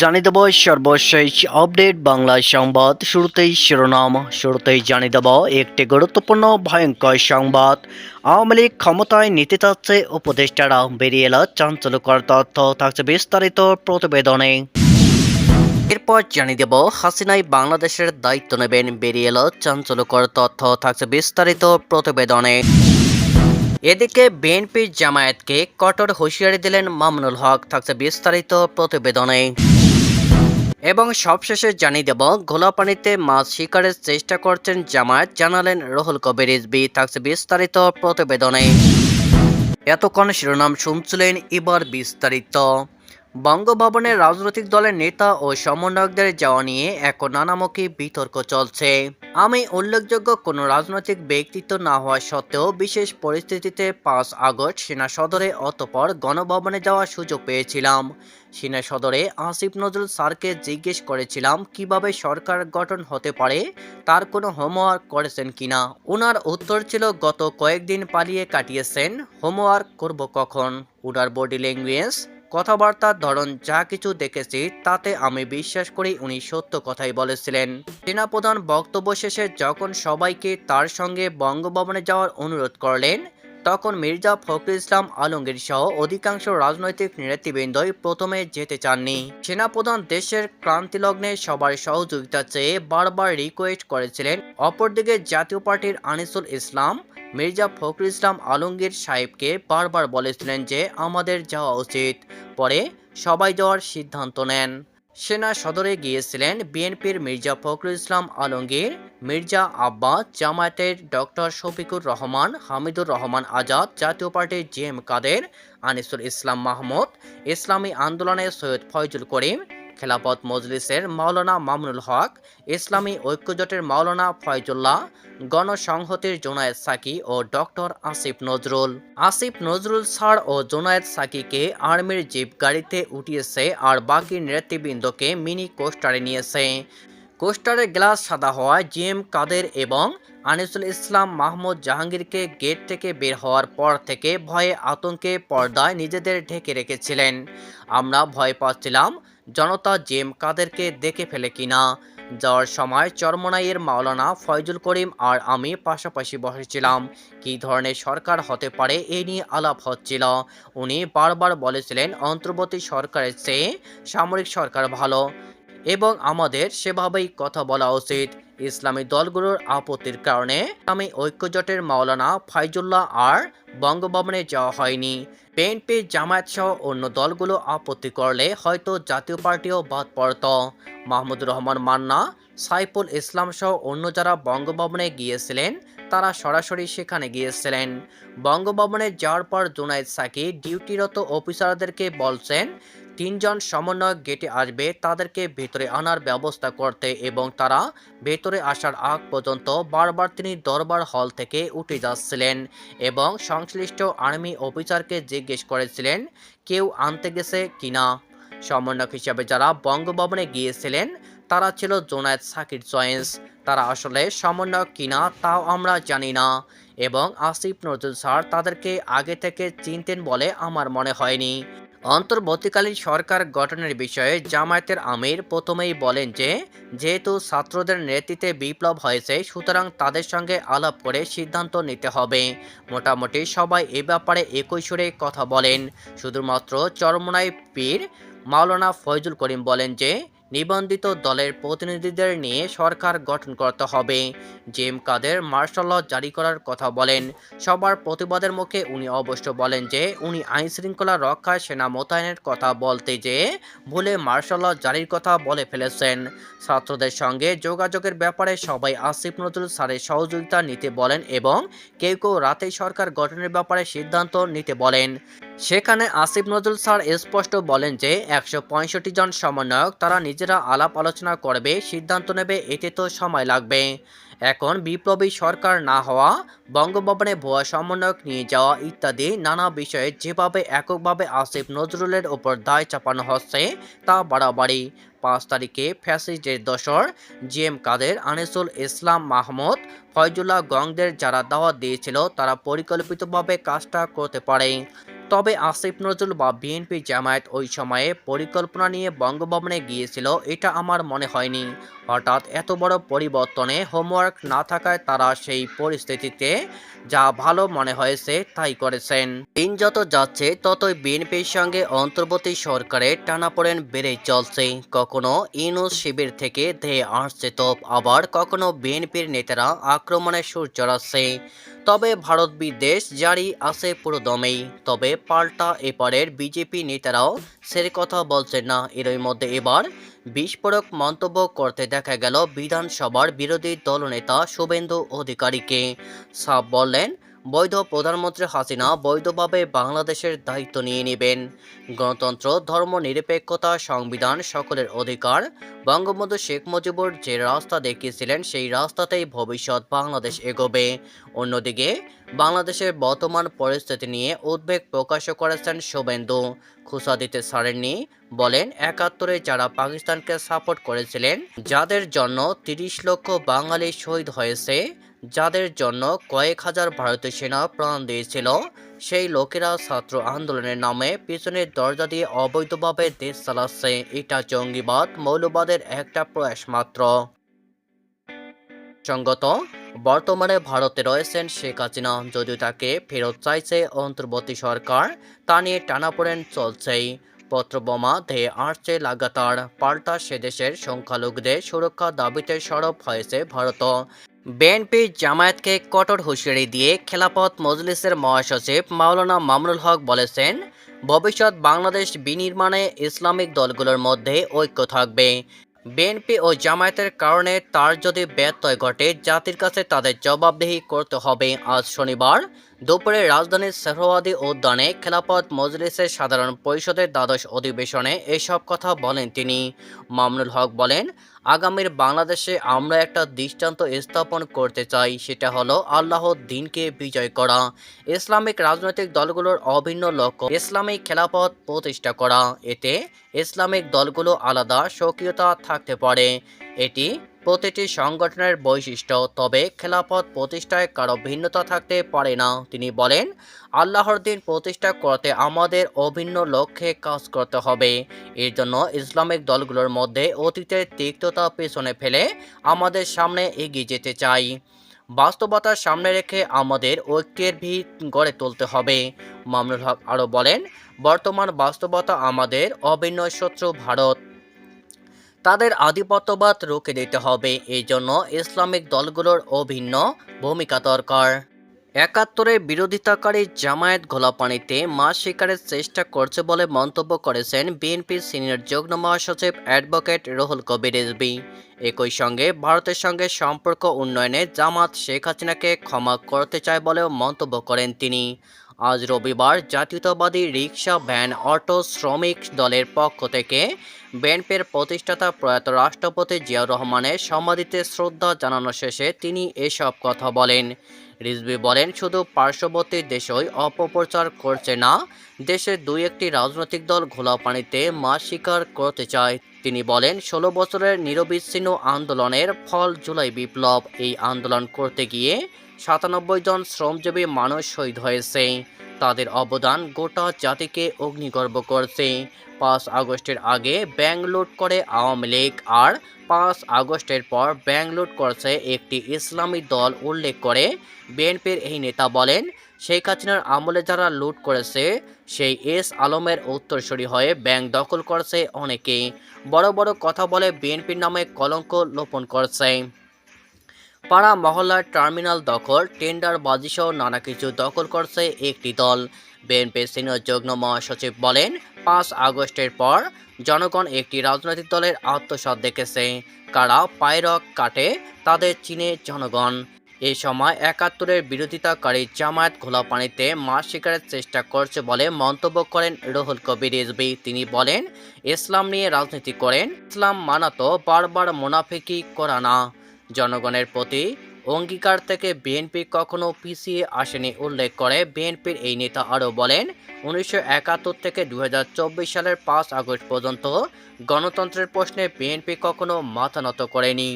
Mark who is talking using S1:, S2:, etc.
S1: জানিয়ে দেব সর্বশেষ আপডেট বাংলা সংবাদ। শুরুতেই শিরোনাম, শুরুতেই জানিয়ে দেব একটি গুরুত্বপূর্ণ, ভয়ঙ্কর সংবাদ। আওয়ামী লীগ ক্ষমতায় নিতে চাচ্ছে উপদেষ্টারা, বেরিয়ে এলো চাঞ্চল্যকর তথ্য, থাকছে বিস্তারিত প্রতিবেদনে। এরপর জানিয়ে দেব, হাসিনাই বাংলাদেশের দায়িত্ব নেবেন, বেরিয়ে এলো চাঞ্চল্যকর তথ্য, থাকছে বিস্তারিত প্রতিবেদনে। এদিকে বিএনপির জামায়াতকে কঠোর হুঁশিয়ারি দিলেন মামুনুল হক, থাকছে বিস্তারিত প্রতিবেদনে। এবং সবশেষে জানিয়ে দেব ঘোলা পানিতে মাছ শিকারের চেষ্টা করছেন জামায়াত, জানালেন রহুল কবির রিজবি থাকছে বিস্তারিত প্রতিবেদনে। এতক্ষণ শিরোনাম শুনছিলেন এবার বিস্তারিত। বঙ্গভবনের রাজনৈতিক দলের নেতা ও সমন্বয়কদের যাওয়া নিয়ে এক নানামুখী বিতর্ক চলছে। আমি উল্লেখযোগ্য কোনো রাজনৈতিক ব্যক্তিত্ব না হওয়া সত্ত্বেও বিশেষ পরিস্থিতিতে পাঁচ আগস্ট সেনা সদরে অতপর গণভবনে যাওয়ার সুযোগ পেয়েছিলাম। সেনা সদরে আসিফ নজরুল স্যারকে জিজ্ঞেস করেছিলাম, কীভাবে সরকার গঠন হতে পারে? তার কোনো হোমওয়ার্ক করেছেন কিনা ওনার উত্তর ছিল, গত কয়েকদিন পালিয়ে কাটিয়েছেন। হোমওয়ার্ক করব কখন? ওনার বডি ল্যাঙ্গুয়েজ কথাবার্তার ধরন যা কিছু দেখেছি, তাতে আমি বিশ্বাস করি উনি সত্য কথাই বলেছিলেন। সেনাপ্রধান বক্তব্য শেষে যখন সবাইকে তার সঙ্গে বঙ্গভবনে যাওয়ার অনুরোধ করলেন, তখন মির্জা ফখরুল ইসলাম আলমগীর সহ অধিকাংশ রাজনৈতিক নেতৃবৃন্দই প্রথমে যেতে চাননি। সেনাপ্রধান দেশের ক্রান্তিলগ্নে সবার সহযোগিতা চেয়ে বারবার রিকোয়েস্ট করেছিলেন, অপরদিকে জাতীয় পার্টির আনিসুল ইসলাম মির্জা ফখরুল ইসলাম আলমগীর সাহেবকে বারবার বলেছিলেন যে আমাদের যাওয়া উচিত। পরে সবাই যাওয়ার সিদ্ধান্ত নেন। সেনা সদরে গিয়েছিলেন বিএনপির মির্জা ফখরুল ইসলাম আলমগীর, মির্জা আব্বাস, জামায়াতের ডক্টর শফিকুর রহমান, হামিদুর রহমান আজাদ, জাতীয় পার্টির জি এম কাদের, আনিসুল ইসলাম মাহমুদ, ইসলামী আন্দোলনের সৈয়দ ফয়জুল করিম খেলাপথ মজলিসের মাওলানা মামুনুল হক, ইসলামী ঐক্যজোটের মাওলানা ফয়জুল্লাহ, গণসংহতির জোনায়েদ সাকি ও ডক্টর আসিফ নজরুল। আসিফ নজরুল স্যার ও জোনায়েদ সাকিকে আর্মির জিপ গাড়িতে উঠিয়েছে আর বাকি নেতৃবৃন্দকে মিনি কোস্টারে নিয়েছে। কোস্টারের গ্লাস সাদা হওয়ায় জিএম কাদের এবং আনিসুল ইসলাম মাহমুদ জাহাঙ্গীরকে গেট থেকে বের হওয়ার পর থেকে ভয়ে আতঙ্কে পর্দায় নিজেদের ঢেকে রেখেছিলেন। আমরা ভয় পাচ্ছিলাম জনতা জেম কাদেরকে দেখে ফেলে কিনা যাওয়ার সময় চরমনাইয়ের মাওলানা ফয়জুল করিম আর আমি পাশাপাশি বসেছিলাম। কি ধরনের সরকার হতে পারে এ নিয়ে আলাপ হচ্ছিল। উনি বারবার বলেছিলেন, অন্তর্বর্তী সরকারের চেয়ে সামরিক সরকার ভালো এবং আমাদের সেভাবেই কথা বলা উচিত। ইসলামী দলগুলোর আপত্তির কারণে আমি ঐক্যজোটের মাওলানা ফাইজুল্লাহ আর বঙ্গভবনে যাওয়া হয়নি। বিএনপি, জামায়াত সহ অন্য দলগুলো আপত্তি করলে হয়তো জাতীয় পার্টিও বাদ পড়ত। মাহমুদুর রহমান মান্না, সাইফুল ইসলাম সহ অন্য যারা বঙ্গভবনে গিয়েছিলেন, তারা সরাসরি সেখানে গিয়েছিলেন। বঙ্গভবনে যাওয়ার পর জুনাইদ সাকি ডিউটিরত অফিসারদেরকে বলছেন তিনজন সমন্বয়ক গেটে আসবে, তাদেরকে ভেতরে আনার ব্যবস্থা করতে এবং তারা ভেতরে আসার আগ পর্যন্ত বারবার তিনি দরবার হল থেকে উঠে যাচ্ছিলেন এবং সংশ্লিষ্ট আর্মি অফিসারকে জিজ্ঞেস করেছিলেন, কেউ আনতে গেছে কিনা? সমন্বয়ক হিসাবে যারা বঙ্গভবনে গিয়েছিলেন, তারা ছিল জোনায়েদ সাকির চয়েস তারা আসলে সমন্বয়ক কিনা তাও আমরা জানি না এবং আসিফ নজরুল স্যার তাদেরকে আগে থেকে চিনতেন বলে আমার মনে হয়নি। অন্তর্বর্তীকালীন সরকার গঠনের বিষয়ে জামায়াতের আমির প্রথমেই বলেন যে, যেহেতু ছাত্রদের নেতৃত্বে বিপ্লব হয়েছে, সুতরাং তাদের সঙ্গে আলাপ করে সিদ্ধান্ত নিতে হবে। মোটামুটি সবাই এ ব্যাপারে একই সুরে কথা বলেন। শুধুমাত্র চরমনাই পীর মাওলানা ফয়জুল করিম বলেন যে নিবন্ধিত দলের প্রতিনিধিদের নিয়ে সরকার গঠন করতে হবে। জেম কাদের মার্শাল জারি করার কথা বলেন। সবার প্রতিবাদের মুখে উনি অবশ্য বলেন যে, উনি আইন শৃঙ্খলা রক্ষায় সেনা মোতায়েনের কথা বলতে যে, ভুলে মার্শাল জারির কথা বলে ফেলেছেন। ছাত্রদের সঙ্গে যোগাযোগের ব্যাপারে সবাই আসিফ নজরুল স্যারের সহযোগিতা নিতে বলেন এবং কেউ কেউ রাতেই সরকার গঠনের ব্যাপারে সিদ্ধান্ত নিতে বলেন। সেখানে আসিফ নজরুল স্যার স্পষ্ট বলেন যে একশো পঁয়ষট্টি জন সমন্বয়ক তারা নিজেরা আলাপ আলোচনা করবে, সিদ্ধান্ত নেবে, এতে তো সময় লাগবে। এখন বিপ্লবী সরকার না হওয়া, বঙ্গভবনে ভুয়া সমন্বয়ক নিয়ে যাওয়া ইত্যাদি নানা বিষয়ে যেভাবে এককভাবে আসিফ নজরুলের ওপর দায় চাপানো হচ্ছে, তা বাড়াবাড়ি। পাঁচ তারিখে ফ্যাসিস্টের দশর জি এম কাদের, আনিসুল ইসলাম মাহমুদ, ফয়জুল্লাহ গংদের যারা দাওয়াত দিয়েছিল, তারা পরিকল্পিতভাবে কাজটা করতে পারে। তবে আসিফ নজরুল বা বিএনপি জামায়াত ওই সময়ে পরিকল্পনা নিয়ে বঙ্গভবনে গিয়েছিল, এটা আমার মনে হয়নি। হঠাৎ এত বড় পরিবর্তনে হোমওয়ার্ক না থাকায় তারা সেই পরিস্থিতিতে যা ভালো মনে হয়েছে তাই করেছেন। দিন যত যাচ্ছে, ততই বিএনপির সঙ্গে অন্তর্বর্তী সরকারের টানাপোড়েন বেড়েই চলছে। কখনো ইউনুস শিবির থেকে ধেয়ে আসছে তোপ, আবার কখনো বিএনপির নেতারা আক্রমণের সুর চড়াচ্ছে। তবে ভারত বিদ্বেষ জারি আছে পুরো দমেই। তবে পাল্টা এপারের বিজেপি নেতারাও সের কথা বলছেন না। এরই মধ্যে এবার বিস্ফোরক মন্তব্য করতে দেখা গেল বিধানসভার বিরোধী দলনেতা শুভেন্দু অধিকারীকে। সাব বললেন বৈধ প্রধানমন্ত্রী হাসিনা বৈধভাবে বাংলাদেশের দায়িত্ব নিয়ে নেবেন। গণতন্ত্র, ধর্ম নিরপেক্ষতা, সংবিধান সকলের অধিকার। বঙ্গবন্ধু শেখ মুজিবুর যে রাস্তা দেখিয়েছিলেন, সেই রাস্তাতেই ভবিষ্যৎ বাংলাদেশ এগোবে। অন্যদিকে, বাংলাদেশের বর্তমান পরিস্থিতি নিয়ে উদ্বেগ প্রকাশ করেছেন শুভেন্দু। খুসা দিতে ছাড়েননি, বলেন একাত্তরে যারা পাকিস্তানকে সাপোর্ট করেছিলেন, যাদের জন্য তিরিশ লক্ষ বাঙালি শহীদ হয়েছে যাদের জন্য কয়েক হাজার ভারতীয় সেনা প্রাণ দিয়েছিল, সেই লোকেরা ছাত্র আন্দোলনের নামে পিছনের দরজা দিয়ে অবৈধভাবে দেশ চালাচ্ছে। এটা জঙ্গিবাদ, মৌলবাদের একটা প্রয়াস মাত্র। সঙ্গত, বর্তমানে ভারতে রয়েছেন শেখ হাসিনা। যদিও তাকে ফেরত চাইছে অন্তর্বর্তী সরকার, তা নিয়ে টানাপোড়েন চলছেই। পত্রবোমা ধেয়ে আসছে লাগাতার। পাল্টা সে দেশের সংখ্যালঘুদের সুরক্ষা দাবিতে সরব হয়েছে ভারত। বিএনপি জামায়াতকে কঠোর হুঁশিয়ারি দিয়ে খেলাপথ মজলিসের মহাসচিব মাওলানা মামরুল হক বলেছেন, ভবিষ্যৎ বাংলাদেশ বিনির্মাণে ইসলামিক দলগুলোর মধ্যে ঐক্য থাকবে। বিএনপি ও জামায়াতের কারণে তার যদি ব্যত্যয় ঘটে, জাতির কাছে তাদের জবাবদিহি করতে হবে। আজ শনিবার দুপুরে রাজধানীর সেহরাওয়াদী উদ্যানে খেলাপথ মজলিসের সাধারণ পরিষদের দ্বাদশ অধিবেশনে এসব কথা বলেন তিনি। মামনুল হক বলেন, আগামীর বাংলাদেশে আমরা একটা দৃষ্টান্ত স্থাপন করতে চাই, সেটা হলো আল্লাহর দিনকে বিজয় করা, ইসলামিক রাজনৈতিক দলগুলোর অভিন্ন লক্ষ্য, ইসলামিক খেলাপথ প্রতিষ্ঠা করা। এতে ইসলামিক দলগুলো আলাদা সক্রিয়তা থাকতে পারে। এটি প্রতিটি সংগঠনের বৈশিষ্ট্য, তবে খেলাফত প্রতিষ্ঠায় কারও ভিন্নতা থাকতে পারে না। তিনি বলেন, আল্লাহর দিন প্রতিষ্ঠা করতে আমাদের অভিন্ন লক্ষ্যে কাজ করতে হবে। এর জন্য ইসলামিক দলগুলোর মধ্যে অতীতের তিক্ততা পেছনে ফেলে আমাদের সামনে এগিয়ে যেতে চাই। বাস্তবতার সামনে রেখে আমাদের ঐক্যের ভিত গড়ে তুলতে হবে। মামনুল হক আরও বলেন, বর্তমান বাস্তবতা আমাদের অভিন্ন শত্রু ভারত। তাদের আধিপত্যবাদ রুখে দিতে হবে। এই জন্য ইসলামিক দলগুলোর অভিন্ন ভূমিকা দরকার। একাত্তরের বিরোধিতাকারী জামায়াত ঘোলাপানিতে মাছ শিকারের চেষ্টা করছে বলে মন্তব্য করেছেন বিএনপির সিনিয়র যুগ্ম মহাসচিব অ্যাডভোকেট রুহুল কবির রিজভী। একই সঙ্গে ভারতের সঙ্গে সম্পর্ক উন্নয়নে জামাত শেখ হাসিনাকে ক্ষমা করতে চায় বলেও মন্তব্য করেন তিনি। আজ রবিবার জাতীয়তাবাদী রিক্সা ভ্যান অটো শ্রমিক দলের পক্ষ থেকে বিএনপির প্রতিষ্ঠাতা প্রয়াত রাষ্ট্রপতি জিয়াউর রহমানের সমাধিতে শ্রদ্ধা জানানো শেষে তিনি এসব কথা বলেন। রিজভি বলেন, শুধু পার্শ্ববর্তী দেশই অপপ্রচার করছে না, দেশের দুই একটি রাজনৈতিক দল ঘোলা পানিতে মাছ শিকার করতে চায়। তিনি বলেন, ষোলো বছরের নিরবিচ্ছিন্ন আন্দোলনের ফল জুলাই বিপ্লব। এই আন্দোলন করতে গিয়ে সাতানব্বই জন শ্রমজীবী মানুষ শহীদ হয়েছে। তাদের অবদান গোটা জাতিকে অগ্নিগর্ভ করছে। পাঁচ আগস্টের আগে ব্যাংক লুট করে আওয়ামী লীগ আর পাঁচ আগস্টের পর ব্যাংক লুট করছে একটি ইসলামী দল উল্লেখ করে বিএনপির এই নেতা বলেন, শেখ হাসিনার আমলে যারা লুট করেছে, সেই এস আলমের উত্তরসূরি হয়ে ব্যাংক দখল করছে অনেকেই। বড় বড় কথা বলে বিএনপির নামে কলঙ্ক লোপন করছে। পাড়া মহল্লার টার্মিনাল দখল, টেন্ডার বাজিসহ নানা কিছু দখল করছে একটি দল। বিএনপির সিনিয়র যুগ্ম মহাসচিব বলেন, পাঁচ আগস্টের পর জনগণ একটি রাজনৈতিক দলের আত্মসাৎ দেখেছে। কারা পায়রক কাটে, তাদের চিনে জনগণ। এই সময় একাত্তরের বিরোধিতাকারী জামায়াত ঘোলা পানিতে মাছ শিকারের চেষ্টা করছে বলে মন্তব্য করেন রুহুল কবির রিজভী। তিনি বলেন, ইসলাম নিয়ে রাজনীতি করেন, ইসলাম মানাতো বারবার মুনাফিকি করা না। জনগণের প্রতি অঙ্গীকার থেকে বিএনপি কখনো পিছিয়ে আসেনি উল্লেখ করে বিএনপির এই নেতা আরও বলেন, উনিশশো একাত্তর থেকে দু হাজার চব্বিশ সালের পাঁচ আগস্ট পর্যন্ত গণতন্ত্রের প্রশ্নে বিএনপি কখনো মাথা নত করেনি।